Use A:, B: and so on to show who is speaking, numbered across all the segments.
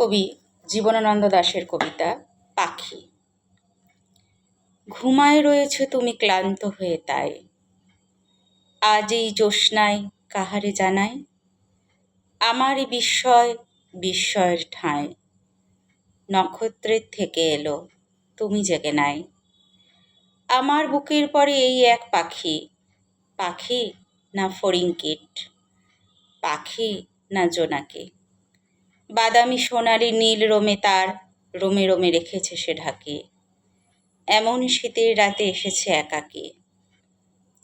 A: কবি জীবনানন্দ দাশের কবিতা পাখি। ঘুমায় রয়েছে তুমি ক্লান্ত হয়ে তাই। আজ এই জ্যোৎস্নায় কাহারে জানাই? আমারই বিস্ময় বিস্ময়ের ঠাঁই। নক্ষত্রের থেকে এলো, তুমি জেগে নাই। আমার বুকের পরে এই এক পাখি। পাখি না ফড়িংকিট পাখি না জোনাকি বাদামি সোনালি নীল রোমে তার, রোমে রোমে রেখেছে সে ঢাকি। এমন শীতের রাতে এসেছে একাকী।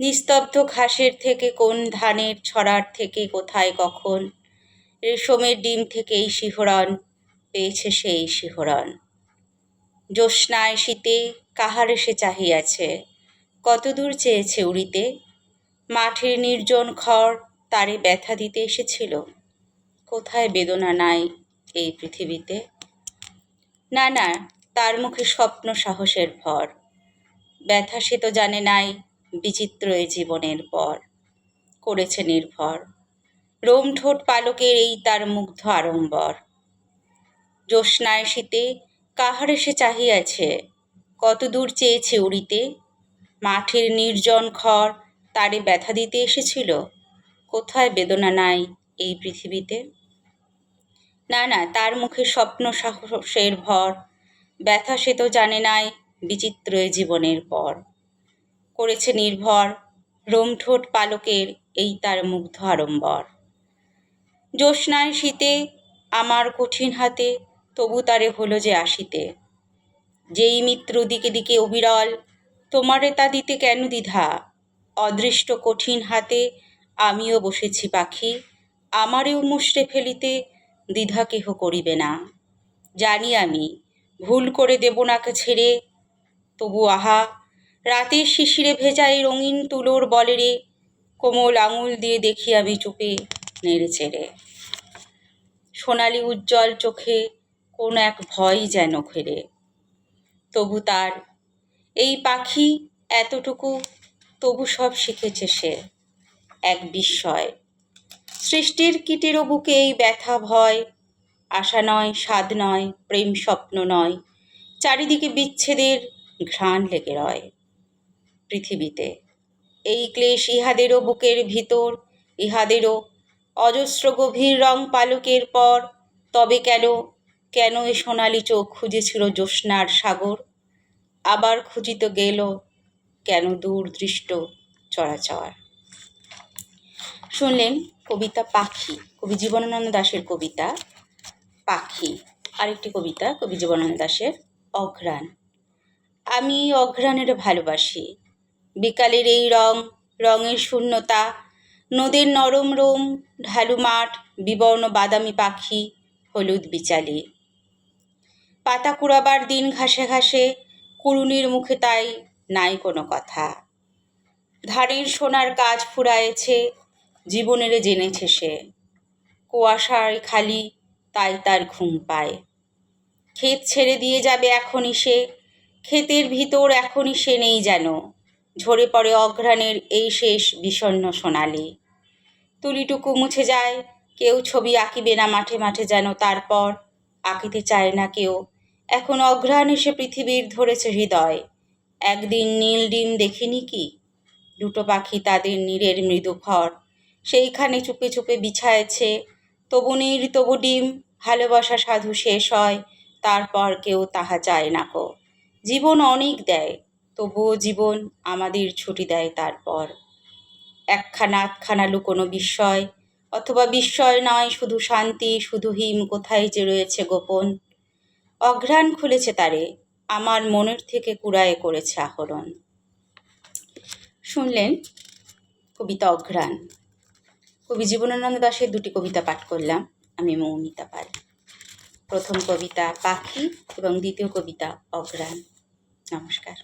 A: নিস্তব্ধ ঘাসের থেকে কোন ধানের ছড়ার থেকে কোথায় কখন? রেশমের ডিম থেকে এই শিহরণ, পেয়েছে সেই শিহরণ। জ্যোৎস্নায় শীতে কাহার এসে চাহিয়াছে? কতদূর চেয়েছে উড়িতে? মাঠের নির্জন খড় তারে ব্যথা দিতে এসেছিল? কোথায় বেদনা নাই এই পৃথিবীতে? না না তার মুখে স্বপ্ন সাহসের ভর। ব্যথা সে তো জানে নাই, বিচিত্র এ জীবনের পর। করেছে নির্ভর। রোম ঠোঁট পালকের এই তার মুগ্ধ আড়ম্বর। জ্যোৎস্নায় শীতে কাহার এসে চাহিয়াছে? কত দূর চেয়েছে উড়িতে? মাঠের নির্জন খড় তারে ব্যথা দিতে এসেছিল? কোথায় বেদনা নাই এই পৃথিবীতে। না না, তার মুখে স্বপ্ন সাহসের ভর। ব্যথা সে তো জানে নাই বিচিত্র জীবনের পর। করেছে নির্ভর, রোমঠোঁট পালকের এই তার মুগ্ধ আড়ম্বর। জ্যোৎস্নায় শীতে, আমার কঠিন হাতে, তবু তারে হলো যে আসিতে। যেই মিত্র দিকে দিকে অবিরল, তোমারে তা দিতে কেন দ্বিধা? অদৃষ্ট কঠিন হাতে আমিও বসেছি পাখি। আমারেও মুষড়ে ফেলিতে দ্বিধা কেহ করিবে না। জানি আমি, ভুল করে দেব নাকে ছেড়ে। তবু আহা, রাতের শিশিরে ভেজা এই রঙিন তুলোর বলেরে কোমল আঙুল দিয়ে দেখি আমি চুপে নেড়ে চেড়ে। সোনালি উজ্জ্বল চোখে কোন এক ভয় যেন ঘেরে। তবু তার, এই পাখি এতটুকু, তবু সব শিখেছে সে এক বিস্ময়। সৃষ্টির কীটেরও বুকে এই ব্যথা ভয়। আশা নয়, স্বাদ নয়, প্রেম স্বপ্ন নয়। চারিদিকে বিচ্ছেদের ঘ্রাণ লেগে রয় পৃথিবীতে। এই ক্লেশ ইহাদেরও বুকের ভিতর, ইহাদেরও অজস্র গভীর রং পালকের পর। তবে কেন কেন এ সোনালি চোখ খুঁজেছিল জ্যোৎস্নার সাগর? আবার খুঁজিত গেল, কেন দূর দৃষ্ট চরাচর? শুনলেন কবিতা পাখি, কবি জীবনানন্দ দাশের কবিতা পাখি, আরেকটি কবিতা কবি জীবনানন্দ দাশের অঘ্রাণ। আমি অঘ্রাণের ভালোবাসি। বিকালের এই রং, রঙের শূন্যতা, নদের নরম রোম, ঢালু মাঠ, বিবর্ণ বাদামি পাখি, হলুদ বিচালি। পাতা কুড়াবার দিন ঘাসে ঘাসে কুড়ুনির মুখে তাই নাই কোনো কথা। ধারের সোনার কাজ ফুরায়েছে জীবনের জেনেছে সে। কুয়াশায় খালি তাই তার ঘুম পায়। ক্ষেত ছেড়ে দিয়ে যাবে এখনই সে। ক্ষেতের ভিতর এখনই সে নেই যেন। ঝরে পড়ে অঘ্রাণের এই শেষ বিষণ্ন সোনালি। তুলিটুকু মুছে যায়। কেউ ছবি আঁকিবে না মাঠে মাঠে যেন তারপর। আঁকিতে চায় না কেউ। এখন অঘ্রাণ এসে পৃথিবীর ধরেছে হৃদয়। একদিন নীল ডিম দেখিনি কি? দুটো পাখি তাদের নীরের মৃদু ঘর সেইখানে চুপে চুপে বিছায়েছে। তবু নীর তবু ডিম, ভালোবাসা সাধু শেষ হয়, তারপর কেউ তাহা চায় না কো। জীবন অনেক দেয়, তবুও জীবন আমাদের ছুটি দেয় তারপর। একখানা আধখানা লুকোনো বিস্ময়, অথবা বিস্ময় নয়, শুধু শান্তি, শুধু হিম কোথায় যে রয়েছে গোপন। অঘ্রাণ খুলেছে তারে, আমার মনের থেকে কুড়ায়ে করেছে আহরণ। শুনলেন কবিতা অঘ্রাণ। কবি জীবনানন্দ দাসের দুটি কবিতা পাঠ করলাম, আমি মৌমিতা পাল। প্রথম কবিতা পাখি এবং দ্বিতীয় কবিতা অগ্রাণ নমস্কার।